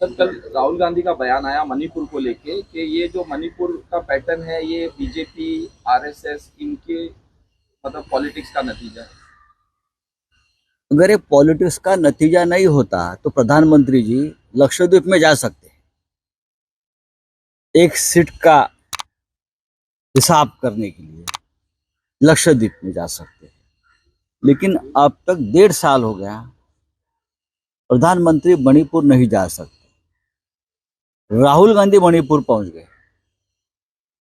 Sir, कल राहुल गांधी का बयान आया मणिपुर को लेके कि ये जो मणिपुर का पैटर्न है, ये बीजेपी आरएसएस इनके मतलब पॉलिटिक्स का नतीजा है। अगर ये पॉलिटिक्स का नतीजा नहीं होता तो प्रधानमंत्री जी लक्षद्वीप में जा सकते एक सीट का हिसाब करने के लिए लक्षद्वीप में जा सकते हैं। लेकिन अब तक डेढ़ साल हो गया, प्रधानमंत्री मणिपुर नहीं जा सकते। राहुल गांधी मणिपुर पहुँच गए।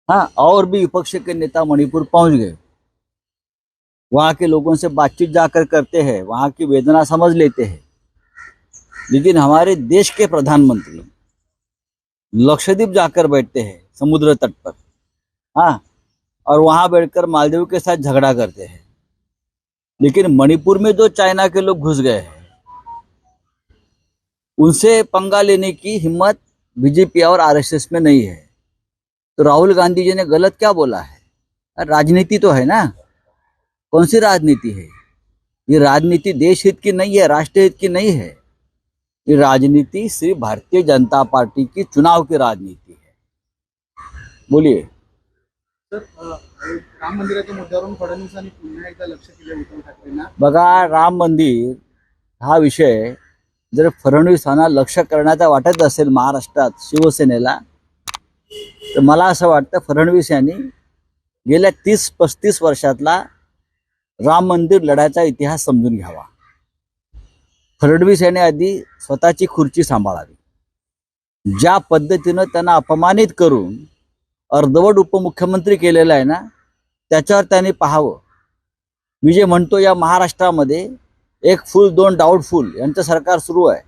हाँ और भी विपक्ष के नेता मणिपुर पहुँच गए। वहाँ के लोगों से बातचीत जाकर करते हैं, वहाँ की वेदना समझ लेते हैं। लेकिन हमारे देश के प्रधानमंत्री लक्षद्वीप जाकर बैठते हैं, समुद्र तट पर। हाँ और वहाँ बैठकर मालदीव के साथ झगड़ा करते हैं। लेकिन मणिपुर में जो चाइना के लोग घुस गए हैं, उनसे पंगा लेने की हिम्मत बीजेपी और आरएसएस में नहीं है। तो राहुल गांधी जी ने गलत क्या बोला है? राजनीति तो है ना। कौन सी राजनीति है? ये राजनीति देश हित की नहीं है राष्ट्र हित की नहीं है। ये राजनीति सिर्फ़ भारतीय जनता पार्टी की चुनाव की राजनीति है। बोलिए। राम मंदिराच्या मुद्द्यावरून फडणवीसांनी पुन्हा एकदा लक्ष केलं उद्धव ठाकरेंना. बघा राम मंदिर हा विषय जर फडणवीसांना लक्ष करण्याचा वाटत असेल महाराष्ट्रात शिवसेनेला तर मला असं वाटतं फडणवीस यांनी गेल्या तीस पस्तीस वर्षातला राम मंदिर लढायचा इतिहास समजून घ्यावा. फडणवीस यांनी आधी स्वतःची खुर्ची सांभाळावी. ज्या पद्धतीनं त्यांना अपमानित करून अर्धवट उपमुख्यमंत्री केलेला आहे ना त्याच्यावर त्यांनी पाहावं. मी जे म्हणतो या महाराष्ट्रामध्ये एक फुल दोन डाऊटफुल यांचं सरकार सुरू आहे.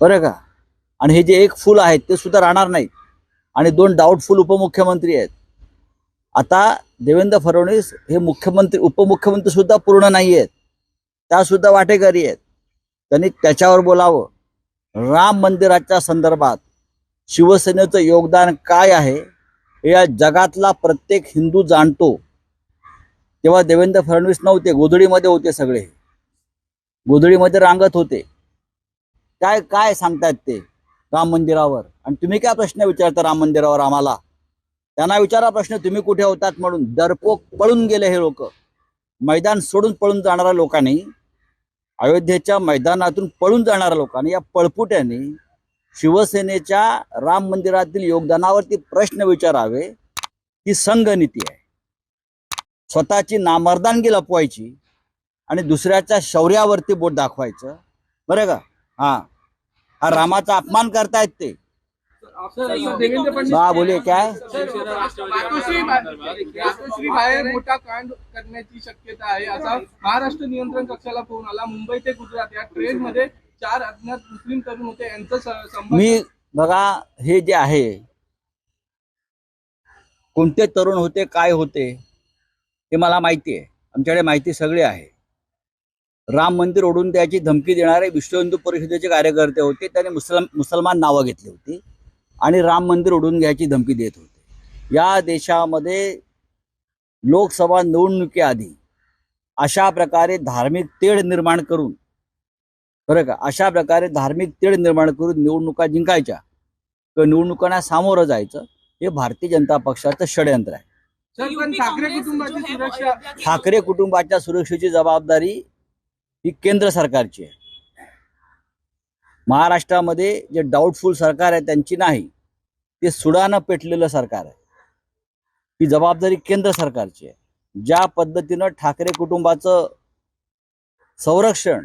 बरं का? आणि हे जे एक फुल आहेत ते सुद्धा राहणार नाहीत. आणि दोन डाऊटफुल उपमुख्यमंत्री आहेत. आता देवेंद्र फडणवीस हे मुख्यमंत्री उपमुख्यमंत्री सुद्धा पूर्ण नाही आहेत. त्यासुद्धा वाटेकरी आहेत. त्यांनी त्याच्यावर बोलावं. राम मंदिराच्या संदर्भात शिवसेनेचं योगदान काय आहे? हे या जगातला प्रत्येक हिंदू जाणतो. तेव्हा देवेंद्र फडणवीस नव्हते गोधडीमध्ये होते सगळे. गोधडीमध्ये रांगत होते. काय काय सांगतायत ते राम मंदिरावर? आणि तुम्ही काय प्रश्न विचारता राम मंदिरावर आम्हाला? त्यांना विचारा प्रश्न तुम्ही कुठे होतात म्हणून. दरपोक पळून गेले हे लोक. मैदान सोडून पळून जाणाऱ्या लोकांनी अयोध्येच्या मैदानातून पळून जाणाऱ्या लोकांनी या पळपुट्यांनी शिवसेनेच्या राम मंदिरातील योगदानावरती प्रश्न विचारावे ही संघनीती आहे. स्वतःची नामर्दानगी लपवायची आणि दुसऱ्याच्या शौर्यावरती बोट दाखवायचं. बरं का? हा. हा रामाचा अपमान करतायत ते. हा बोलिये काय? मातोश्री मातोश्री बाहेर मोठा कांड करण्याची शक्यता आहे. असा महाराष्ट्र नियंत्रण कक्षाला फोन आला. मुंबई ते गुजरात या ट्रेन मध्ये चार अज्ञात मुस्लिम तरुण होते. यांचं मी बघा हे जे आहे कोणते तरुण होते काय होते हे मला माहिती आहे. आमच्याकडे माहिती सगळी आहे. राम मंदिर ओढून त्याची धमकी देणारे विश्व हिंदू परिषदेचे कार्यकर्ते होते. त्याने मुसलम मुसलमान नावं घेतली होती आणि राम मंदिर ओढून घ्यायची धमकी देत होते. या देशामध्ये लोकसभा निवडणुकीआधी अशा प्रकारे धार्मिक तेढ निर्माण करून बरं का? अशा प्रकारे धार्मिक तेढ निर्माण करून निवडणुका जिंकायच्या किंवा निवडणुकांना सामोरं जायचं हे भारतीय जनता पक्षाचं षडयंत्र आहे. सर पण ठाकरे कुटुंबाची सुरक्षा ठाकरे कुटुंबाच्या सुरक्षेची जबाबदारी ही केंद्र सरकारची आहे. महाराष्ट्रामध्ये जे डाऊटफुल सरकार आहे त्यांची नाही ते सुडानं पेटलेलं सरकार आहे. ही जबाबदारी केंद्र सरकारची आहे. ज्या पद्धतीनं ठाकरे कुटुंबाचं संरक्षण